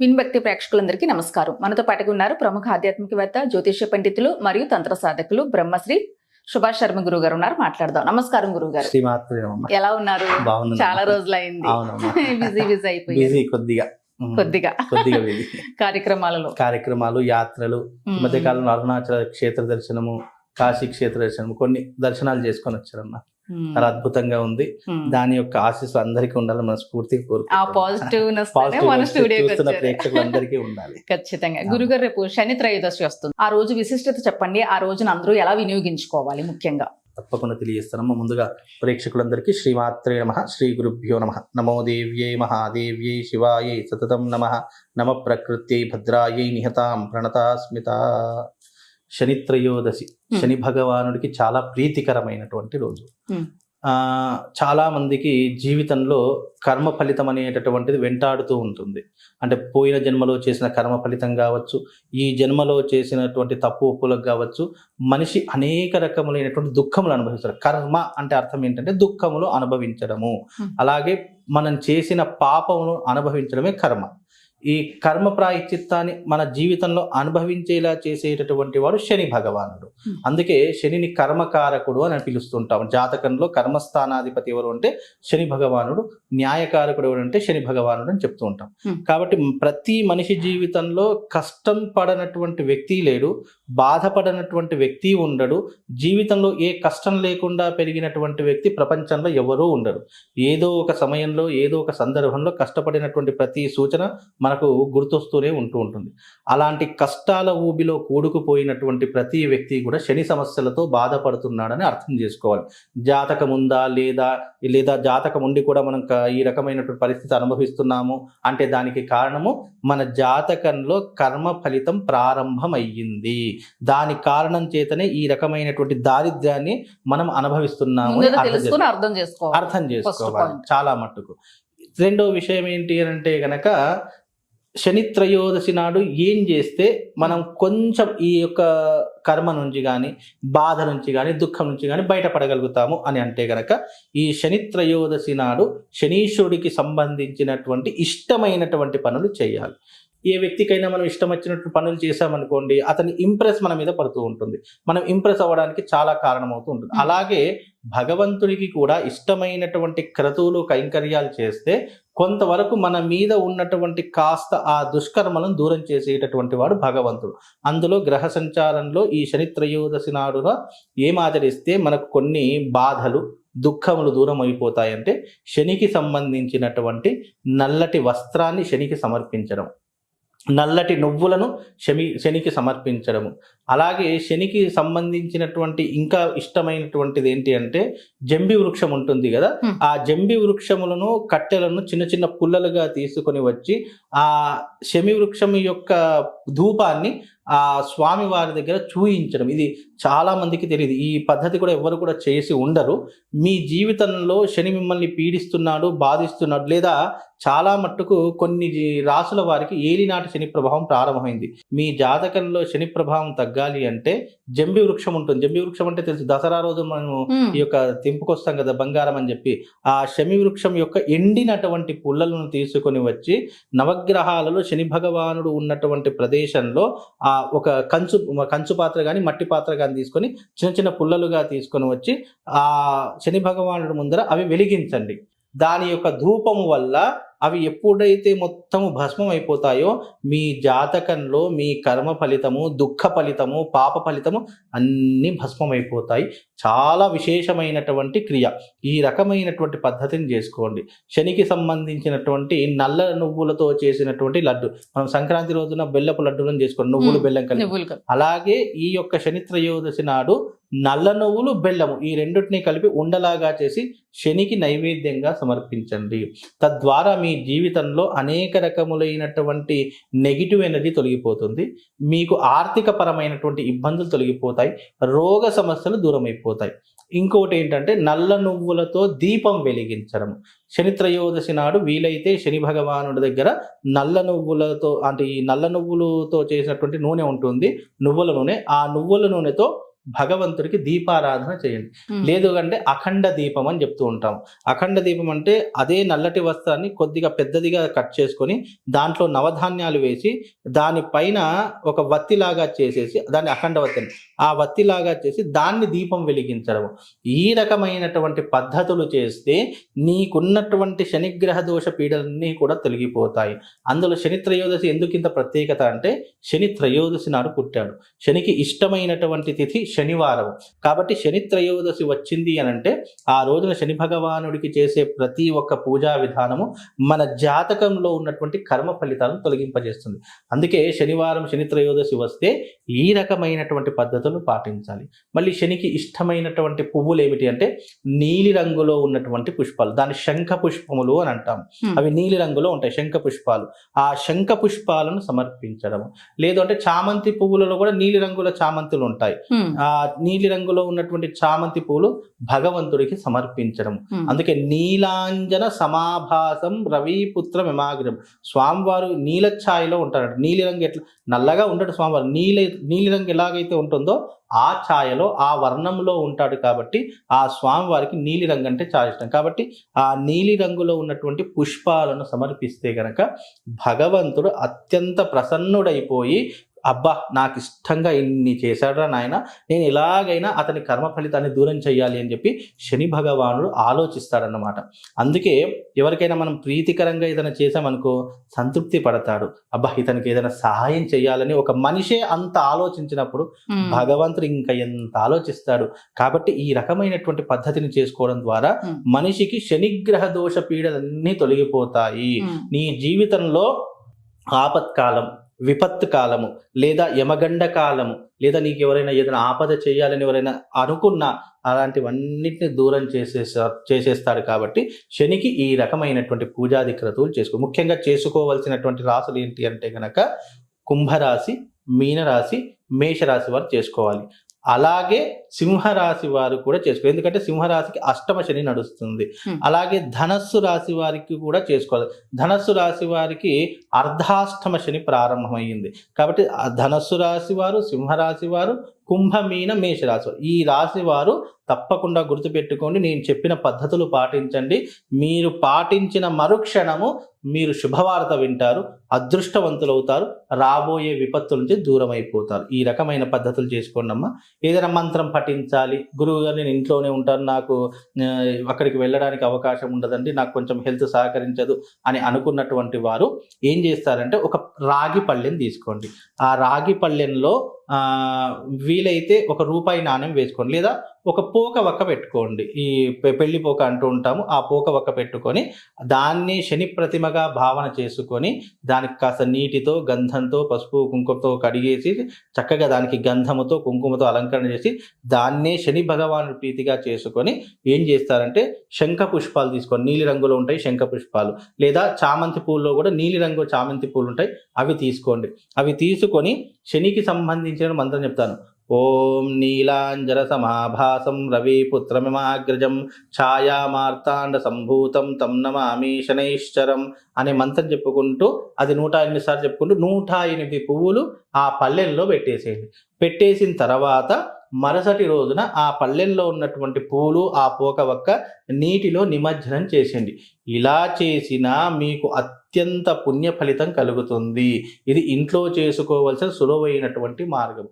విన్భక్తి ప్రేక్షకులందరికీ నమస్కారం. మనతో పాటుగా ఉన్నారు ప్రముఖ ఆధ్యాత్మికవేత్త జ్యోతిష్య పండితులు మరియు తంత్ర సాధకులు బ్రహ్మశ్రీ సుభాష్ శర్మ గురువు గారు ఉన్నారు. మాట్లాడదాం. నమస్కారం గురువు గారు. ఎలా ఉన్నారు? చాలా రోజులైంది. బిజీ బిజీ అయిపోయి బిజీ కొద్దిగా. కొద్దిగా. కొద్దిగా కార్యక్రమాలలో. కార్యక్రమాలు యాత్రలు ఈ ఉమ్. మధ్య కాలంలో అరుణాచల క్షేత్ర దర్శనము కాశీ క్షేత్ర దర్శనము కొన్ని దర్శనాలు చేసుకొని వచ్చారన్న. చాలా అద్భుతంగా ఉంది. ఉమ్. దాని యొక్క ఆశీస్సు అందరికీ ఉండాలని మన స్ఫూర్తిగా ఆ కోరుకుంటున్నాం. ప్రేక్షకులందరికీ ఉండాలి. ఖచ్చితంగా. గురుగారు రేపు శని త్రయోదశి వస్తుంది. ఆ రోజు విశిష్టత చెప్పండి. ఆ రోజున అందరూ ఎలా వినియోగించుకోవాలి ముఖ్యంగా? తప్పకుండా తెలియజేస్తున్నాము. ముందుగా ప్రేక్షకులందరికీ శ్రీమాత్రే నమ శ్రీ గురుభ్యో నమ. నమో దేవ్యై మహాదేవ్యై శివాయై సతతం నమ. నమ ప్రకృత్యై భద్రాయై నిహతాం ప్రణతాస్మిత. శనిత్రయోదశి Hmm. శని భగవానుడికి చాలా ప్రీతికరమైనటువంటి రోజు. ఆ చాలా మందికి జీవితంలో కర్మ ఫలితం అనేటటువంటిది వెంటాడుతూ ఉంటుంది అంటే పోయిన జన్మలో చేసిన కర్మ ఫలితం కావచ్చు ఈ జన్మలో చేసినటువంటి తప్పు ఒప్పులకు కావచ్చు మనిషి అనేక రకములైనటువంటి దుఃఖములు అనుభవిస్తారు కర్మ అంటే అర్థం ఏంటంటే దుఃఖములు అనుభవించడము. అలాగే మనం చేసిన పాపమును అనుభవించడమే కర్మ ఈ కర్మ ప్రాయశ్చిత్తాన్ని మన జీవితంలో అనుభవించేలా చేసేటటువంటి వాడు శని భగవానుడు Hmm. అందుకే శనిని కర్మకారకుడు అని పిలుస్తుంటాం జాతకంలో కర్మస్థానాధిపతి ఎవరు అంటే శని భగవానుడు న్యాయకారకుడు ఎవరు అంటే శని భగవానుడు అని చెప్తూ ఉంటాం Hmm. కాబట్టి ప్రతి మనిషి జీవితంలో కష్టం పడనటువంటి వ్యక్తి లేడు బాధపడనటువంటి వ్యక్తి ఉండడు. జీవితంలో ఏ కష్టం లేకుండా పెరిగినటువంటి వ్యక్తి ప్రపంచంలో ఎవరూ ఉండరు. ఏదో ఒక సమయంలో ఏదో ఒక సందర్భంలో కష్టపడినటువంటి ప్రతి సూచన మనకు గుర్తొస్తూనే ఉంటూ ఉంటుంది. అలాంటి కష్టాల ఊబిలో కూడుకుపోయినటువంటి ప్రతి వ్యక్తి కూడా శని సమస్యలతో బాధపడుతున్నాడని అర్థం చేసుకోవాలి. జాతకం ఉందా లేదా లేదా జాతకం ఉండి కూడా మనం ఈ రకమైనటువంటి పరిస్థితి అనుభవిస్తున్నాము అంటే దానికి కారణము మన జాతకంలో కర్మ ఫలితం ప్రారంభమయ్యింది. దాని కారణం చేతనే ఈ రకమైనటువంటి దారిద్ర్యాన్ని మనం అనుభవిస్తున్నాము అర్థం చేసుకోవాలి. అర్థం చేసుకోవాలి. చాలా మట్టుకు రెండో విషయం ఏంటి అని అంటే గనక శని త్రయోదశి నాడు ఏం చేస్తే మనం కొంచెం ఈ యొక్క కర్మ నుంచి కానీ బాధ నుంచి కానీ దుఃఖం నుంచి కానీ బయటపడగలుగుతాము అని అంటే గనక ఈ శని త్రయోదశి నాడు శనీశ్వరుడికి సంబంధించినటువంటి ఇష్టమైనటువంటి పనులు చేయాలి ఏ వ్యక్తికైనా మనం ఇష్టం వచ్చినట్టు పనులు చేసామనుకోండి అతని ఇంప్రెస్ మన మీద పడుతూ ఉంటుంది. మనం ఇంప్రెస్ అవ్వడానికి చాలా కారణమవుతూ ఉంటుంది. అలాగే భగవంతుడికి కూడా ఇష్టమైనటువంటి క్రతువులు కైంకర్యాలు చేస్తే కొంతవరకు మన మీద ఉన్నటువంటి కాస్త ఆ దుష్కర్మలను దూరం చేసేటటువంటి వాడు భగవంతుడు. అందులో గ్రహ సంచారంలో ఈ శని త్రయోదశి నాడున ఏం ఆచరిస్తే మనకు కొన్ని బాధలు దుఃఖములు దూరం అయిపోతాయంటే శనికి సంబంధించినటువంటి నల్లటి వస్త్రాన్ని శనికి సమర్పించడం. నల్లటి నువ్వులను శని శనికి సమర్పించడము అలాగే శనికి సంబంధించినటువంటి ఇంకా ఇష్టమైనటువంటిది ఏంటి అంటే జంబి వృక్షం ఉంటుంది కదా. ఆ జంబి వృక్షములను కట్టెలను చిన్న చిన్న పుల్లలుగా తీసుకొని వచ్చి ఆ శమి వృక్షం యొక్క ధూపాన్ని ఆ స్వామి వారి దగ్గర చూయించడం. ఇది చాలా మందికి తెలియదు. ఈ పద్ధతి కూడా ఎవరు కూడా చేసి ఉండరు. మీ జీవితంలో శని మిమ్మల్ని పీడిస్తున్నాడు బాధిస్తున్నాడు లేదా చాలా మట్టుకు కొన్ని రాసుల వారికి ఏలినాటి శని ప్రభావం ప్రారంభమైంది. మీ జాతకంలో శని ప్రభావం తగ్గాలి అంటే జంబి వృక్షం ఉంటుంది. జంబి వృక్షం అంటే తెలుసు. దసరా రోజు మనము ఉమ్. ఈ యొక్క తెంపుకొస్తాం కదా బంగారం అని చెప్పి. ఆ శమి వృక్షం యొక్క ఎండినటువంటి పుల్లలను తీసుకొని వచ్చి నవగ్రహాలలో శని భగవానుడు ఉన్నటువంటి ప్రదేశంలో ఆ ఒక కంచు కంచు పాత్ర కానీ మట్టి పాత్ర కానీ తీసుకొని చిన్న చిన్న పుల్లలుగా తీసుకొని వచ్చి ఆ శని భగవానుడి ముందర అవి వెలిగించండి. దాని యొక్క ధూపము వల్ల అవి ఎప్పుడైతే మొత్తము భస్మం అయిపోతాయో మీ జాతకంలో మీ కర్మ ఫలితము దుఃఖ ఫలితము పాప ఫలితము అన్నీ భస్మం అయిపోతాయి. చాలా విశేషమైనటువంటి క్రియ. ఈ రకమైనటువంటి పద్ధతిని చేసుకోండి. శనికి సంబంధించినటువంటి నల్ల నువ్వులతో చేసినటువంటి లడ్డు. మనం సంక్రాంతి రోజున బెల్లపు లడ్డులను చేసుకోండి నువ్వులు. బెల్లం కలిపి. అలాగే ఈ యొక్క శని త్రయోదశి నాడు నల్ల నువ్వులు బెల్లము ఈ రెండింటిని కలిపి ఉండలాగా చేసి శనికి నైవేద్యంగా సమర్పించండి. తద్వారా మీ జీవితంలో అనేక రకములైనటువంటి నెగిటివ్ ఎనర్జీ తొలగిపోతుంది. మీకు ఆర్థిక పరమైనటువంటి ఇబ్బందులు తొలగిపోతాయి. రోగ సమస్యలు దూరం అయిపోతాయి ఇంకొకటి ఏంటంటే నల్ల నువ్వులతో దీపం వెలిగించడం. శని త్రయోదశి నాడు వీలైతే శని భగవానుడి దగ్గర నల్ల నువ్వులతో అంటే ఈ నల్ల నువ్వులతో చేసినటువంటి నూనె ఉంటుంది. నువ్వుల నూనె. ఆ నువ్వుల నూనెతో భగవంతుడికి దీపారాధన చేయండి. లేదు అంటే అఖండ దీపం అని చెప్తూ ఉంటాం. అఖండ దీపం అంటే అదే నల్లటి వస్త్రాన్ని కొద్దిగా పెద్దదిగా కట్ చేసుకొని దాంట్లో నవధాన్యాలు వేసి దానిపైన ఒక వత్తిలాగా చేసేసి దాన్ని అఖండ వత్తి అని. ఆ వత్తిలాగా చేసి దాన్ని దీపం వెలిగించడం ఈ రకమైనటువంటి పద్ధతులు చేస్తే నీకున్నటువంటి శనిగ్రహ దోష పీడలన్నీ కూడా తొలగిపోతాయి. అందులో శని త్రయోదశి ఎందుకు ఇంత ప్రత్యేకత అంటే శని త్రయోదశి నాడు పుట్టాడు. శనికి ఇష్టమైనటువంటి తిథి శనివారం కాబట్టి శని త్రయోదశి వచ్చింది అని అంటే ఆ రోజున శని భగవానుడికి చేసే ప్రతి ఒక్క పూజా విధానము మన జాతకంలో ఉన్నటువంటి కర్మ ఫలితాలను తొలగింపజేస్తుంది. అందుకే శనివారం శని త్రయోదశి వస్తే ఈ రకమైనటువంటి పద్ధతులు పాటించాలి. మళ్ళీ శనికి ఇష్టమైనటువంటి పువ్వులు ఏమిటి అంటే నీలి రంగులో ఉన్నటువంటి పుష్పాలు. దాన్ని శంఖ పుష్పములు అని అంటాం. అవి నీలి రంగులో ఉంటాయి శంఖ పుష్పాలు. ఆ శంఖ పుష్పాలను సమర్పించడం లేదు అంటే చామంతి పువ్వులలో కూడా నీలి రంగుల చామంతులు ఉంటాయి. ఆ నీలి రంగులో ఉన్నటువంటి చామంతి పూలు భగవంతుడికి సమర్పించడం. అందుకే నీలాంజన సమాభాసం రవిపుత్ర మిమాగ్రం. స్వామివారు నీల ఛాయలో ఉంటారు నీలి రంగు ఎట్లా? నల్లగా ఉంటాడు స్వామివారు. నీలి నీలి రంగు ఎలాగైతే ఉంటుందో ఆ ఛాయలో ఆ వర్ణంలో ఉంటాడు కాబట్టి ఆ స్వామివారికి నీలి రంగు అంటే చాలా ఇష్టం. కాబట్టి ఆ నీలి రంగులో ఉన్నటువంటి పుష్పాలను సమర్పిస్తే గనక భగవంతుడు అత్యంత ప్రసన్నుడైపోయి అబ్బా నాకు ఇష్టంగా ఇన్ని చేశాడురా నాయన నేను ఎలాగైనా అతని కర్మ ఫలితాన్ని దూరం చేయాలి అని చెప్పి శని భగవానుడు ఆలోచిస్తాడన్నమాట అందుకే ఎవరికైనా మనం ప్రీతికరంగా ఏదైనా చేసామనుకో సంతృప్తి పడతాడు అబ్బా ఇతనికి ఏదైనా సహాయం చేయాలని ఒక మనిషే అంత ఆలోచించినప్పుడు. భగవంతుడు ఇంకా ఎంత ఆలోచిస్తాడు కాబట్టి ఈ రకమైనటువంటి పద్ధతిని చేసుకోవడం ద్వారా. మనిషికి శనిగ్రహ దోష పీడలన్నీ తొలగిపోతాయి. నీ జీవితంలో ఆపత్కాలం విపత్తు కాలము లేదా యమగండ కాలము లేదా నీకు ఎవరైనా ఏదైనా ఆపద చేయాలని ఎవరైనా అనుకున్నా అలాంటివన్నిటిని దూరం చేసేసా చేసేస్తాడు కాబట్టి శనికి ఈ రకమైనటువంటి పూజాది క్రతువులు చేసుకో. ముఖ్యంగా చేసుకోవలసినటువంటి రాసులు ఏంటి అంటే గనక కుంభరాశి మీనరాశి మేషరాశి వారు చేసుకోవాలి. అలాగే సింహరాశి వారు కూడా చేసుకోవాలి. ఎందుకంటే సింహరాశికి అష్టమ శని నడుస్తుంది. అలాగే ధనస్సు రాశి వారికి కూడా చేసుకోవాలి. ధనస్సు రాశి వారికి అర్ధాష్టమ శని ప్రారంభమైంది. కాబట్టి ధనస్సు రాశి వారు సింహరాశి వారు కుంభమీన మేషరాశి ఈ రాశి వారు తప్పకుండా గుర్తుపెట్టుకోండి నేను చెప్పిన పద్ధతులు పాటించండి. మీరు పాటించిన మరుక్షణము మీరు శుభవార్త వింటారు అదృష్టవంతులవుతారు రాబోయే విపత్తుల నుంచి దూరం అయిపోతారు ఈ రకమైన పద్ధతులు చేసుకోండి అమ్మా. ఏదైనా మంత్రం పఠించాలి గురువు గారు నేను ఇంట్లోనే ఉంటాను నాకు అక్కడికి వెళ్ళడానికి అవకాశం ఉండదండి నాకు కొంచెం హెల్త్ సహకరించదు అని అనుకున్నటువంటి వారు ఏం చేస్తారంటే ఒక రాగి పళ్ళెం తీసుకోండి. ఆ రాగి పళ్ళెంలో వి వీలైతే ఒక రూపాయి నాణ్యం వేసుకోండి. లేదా ఒక పోక వక్క పెట్టుకోండి. ఈ పె- పెళ్ళి పోక అంటూ ఉంటాము. ఆ పోక వక్క పెట్టుకొని దాన్ని శని ప్రతిమగా భావన చేసుకొని దానికి కాస్త నీటితో గంధంతో పసుపు కుంకుమతో కడిగేసి చక్కగా దానికి గంధముతో కుంకుమతో అలంకరణ చేసి దాన్నే శని భగవాను ప్రీతిగా చేసుకొని ఏం చేస్తారంటే శంఖ పుష్పాలు తీసుకొని నీలి రంగులో ఉంటాయి శంఖ పుష్పాలు. లేదా చామంతి పూల్లో కూడా నీలి రంగు చామంతి పూలు ఉంటాయి. అవి తీసుకోండి. అవి తీసుకొని శనికి సంబంధించిన మంత్రం చెప్తాను. ఓం నీలాంజన సమాభాసం రవిపుత్రమిమాగ్రజం ఛాయామార్తాండ సంభూతం తం నమామి శనైశ్చరం అనే మంత్రం చెప్పుకుంటూ అది నూట ఎనిమిది సార్లు చెప్పుకుంటూ నూట ఎనిమిది పువ్వులు ఆ పల్లెల్లో పెట్టేసేయండి. పెట్టేసిన తర్వాత మరుసటి రోజున ఆ పల్లెల్లో ఉన్నటువంటి పూలు ఆ పోక వక్క నీటిలో నిమజ్జనం చేసింది ఇలా చేసినా మీకు అత్యంత పుణ్య ఫలితం కలుగుతుంది. ఇది ఇంట్లో చేసుకోవలసిన సులువైనటువంటి మార్గం.